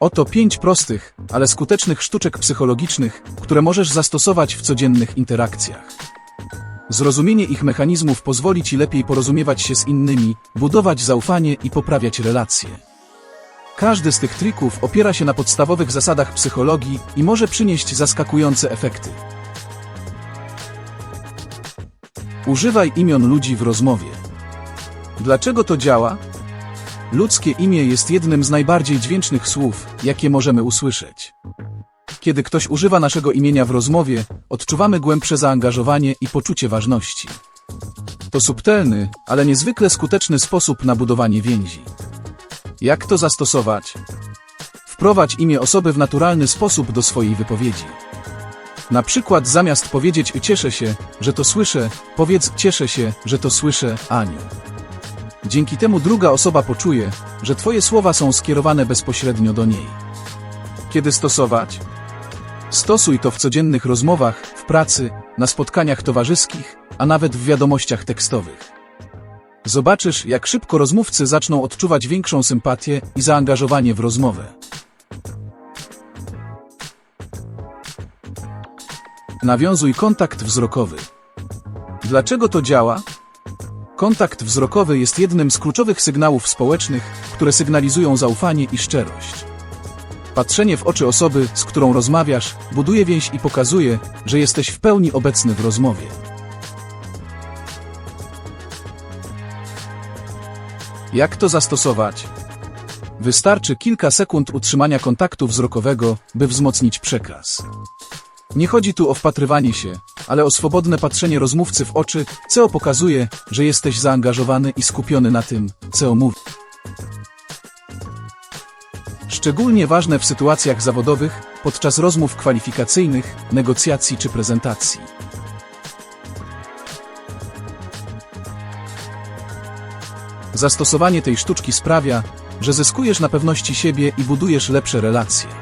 Oto pięć prostych, ale skutecznych sztuczek psychologicznych, które możesz zastosować w codziennych interakcjach. Zrozumienie ich mechanizmów pozwoli Ci lepiej porozumiewać się z innymi, budować zaufanie i poprawiać relacje. Każdy z tych trików opiera się na podstawowych zasadach psychologii i może przynieść zaskakujące efekty. Używaj imion ludzi w rozmowie. Dlaczego to działa? Ludzkie imię jest jednym z najbardziej dźwięcznych słów, jakie możemy usłyszeć. Kiedy ktoś używa naszego imienia w rozmowie, odczuwamy głębsze zaangażowanie i poczucie ważności. To subtelny, ale niezwykle skuteczny sposób na budowanie więzi. Jak to zastosować? Wprowadź imię osoby w naturalny sposób do swojej wypowiedzi. Na przykład zamiast powiedzieć cieszę się, że to słyszę, powiedz cieszę się, że to słyszę, Aniu. Dzięki temu druga osoba poczuje, że Twoje słowa są skierowane bezpośrednio do niej. Kiedy stosować? Stosuj to w codziennych rozmowach, w pracy, na spotkaniach towarzyskich, a nawet w wiadomościach tekstowych. Zobaczysz, jak szybko rozmówcy zaczną odczuwać większą sympatię i zaangażowanie w rozmowę. Nawiązuj kontakt wzrokowy. Dlaczego to działa? Kontakt wzrokowy jest jednym z kluczowych sygnałów społecznych, które sygnalizują zaufanie i szczerość. Patrzenie w oczy osoby, z którą rozmawiasz, buduje więź i pokazuje, że jesteś w pełni obecny w rozmowie. Jak to zastosować? Wystarczy kilka sekund utrzymania kontaktu wzrokowego, by wzmocnić przekaz. Nie chodzi tu o wpatrywanie się, ale o swobodne patrzenie rozmówcy w oczy, co pokazuje, że jesteś zaangażowany i skupiony na tym, co mówi. Szczególnie ważne w sytuacjach zawodowych, podczas rozmów kwalifikacyjnych, negocjacji czy prezentacji. Zastosowanie tej sztuczki sprawia, że zyskujesz na pewności siebie i budujesz lepsze relacje.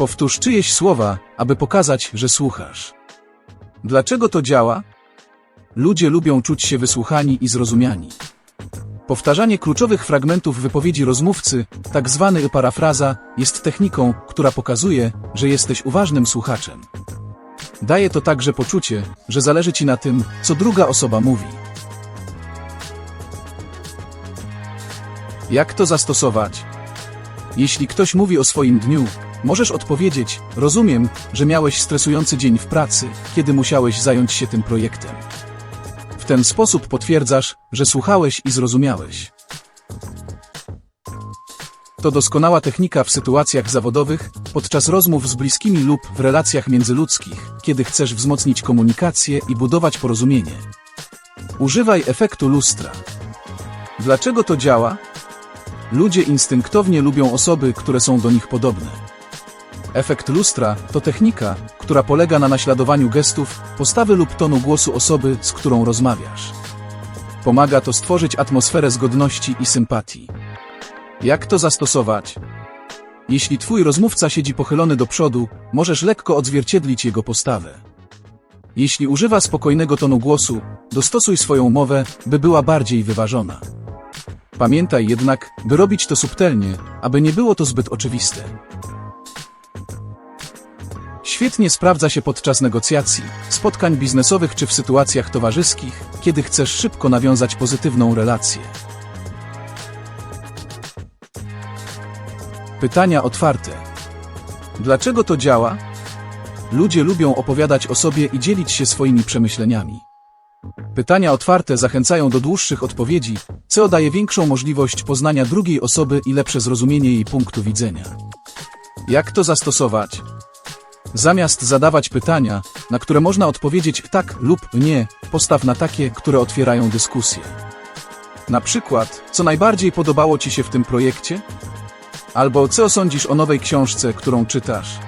Powtórz czyjeś słowa, aby pokazać, że słuchasz. Dlaczego to działa? Ludzie lubią czuć się wysłuchani i zrozumiani. Powtarzanie kluczowych fragmentów wypowiedzi rozmówcy, tak zwany parafraza, jest techniką, która pokazuje, że jesteś uważnym słuchaczem. Daje to także poczucie, że zależy ci na tym, co druga osoba mówi. Jak to zastosować? Jeśli ktoś mówi o swoim dniu, możesz odpowiedzieć: Rozumiem, że miałeś stresujący dzień w pracy, kiedy musiałeś zająć się tym projektem. W ten sposób potwierdzasz, że słuchałeś i zrozumiałeś. To doskonała technika w sytuacjach zawodowych, podczas rozmów z bliskimi lub w relacjach międzyludzkich, kiedy chcesz wzmocnić komunikację i budować porozumienie. Używaj efektu lustra. Dlaczego to działa? Ludzie instynktownie lubią osoby, które są do nich podobne. Efekt lustra to technika, która polega na naśladowaniu gestów, postawy lub tonu głosu osoby, z którą rozmawiasz. Pomaga to stworzyć atmosferę zgodności i sympatii. Jak to zastosować? Jeśli twój rozmówca siedzi pochylony do przodu, możesz lekko odzwierciedlić jego postawę. Jeśli używa spokojnego tonu głosu, dostosuj swoją mowę, by była bardziej wyważona. Pamiętaj jednak, by robić to subtelnie, aby nie było to zbyt oczywiste. Świetnie sprawdza się podczas negocjacji, spotkań biznesowych czy w sytuacjach towarzyskich, kiedy chcesz szybko nawiązać pozytywną relację. Pytania otwarte. Dlaczego to działa? Ludzie lubią opowiadać o sobie i dzielić się swoimi przemyśleniami. Pytania otwarte zachęcają do dłuższych odpowiedzi, co daje większą możliwość poznania drugiej osoby i lepsze zrozumienie jej punktu widzenia. Jak to zastosować? Zamiast zadawać pytania, na które można odpowiedzieć tak lub nie, postaw na takie, które otwierają dyskusję. Na przykład, co najbardziej podobało Ci się w tym projekcie? Albo co sądzisz o nowej książce, którą czytasz?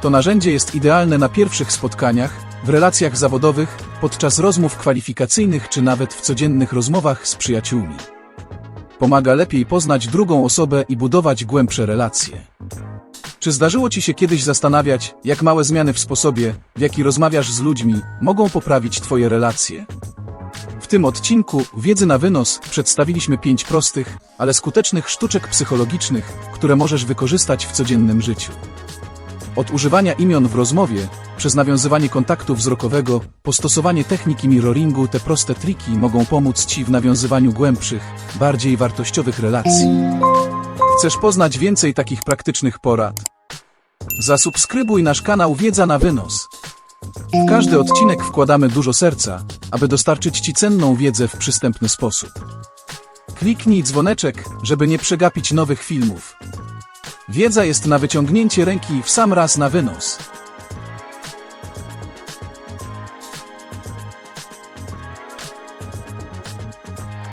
To narzędzie jest idealne na pierwszych spotkaniach, w relacjach zawodowych, podczas rozmów kwalifikacyjnych czy nawet w codziennych rozmowach z przyjaciółmi. Pomaga lepiej poznać drugą osobę i budować głębsze relacje. Czy zdarzyło Ci się kiedyś zastanawiać, jak małe zmiany w sposobie, w jaki rozmawiasz z ludźmi, mogą poprawić Twoje relacje? W tym odcinku Wiedzy na wynos przedstawiliśmy pięć prostych, ale skutecznych sztuczek psychologicznych, które możesz wykorzystać w codziennym życiu. Od używania imion w rozmowie, przez nawiązywanie kontaktu wzrokowego, po stosowanie techniki mirroringu, te proste triki mogą pomóc Ci w nawiązywaniu głębszych, bardziej wartościowych relacji. Chcesz poznać więcej takich praktycznych porad? Zasubskrybuj nasz kanał Wiedza na wynos. W każdy odcinek wkładamy dużo serca, aby dostarczyć Ci cenną wiedzę w przystępny sposób. Kliknij dzwoneczek, żeby nie przegapić nowych filmów. Wiedza jest na wyciągnięcie ręki w sam raz na wynos.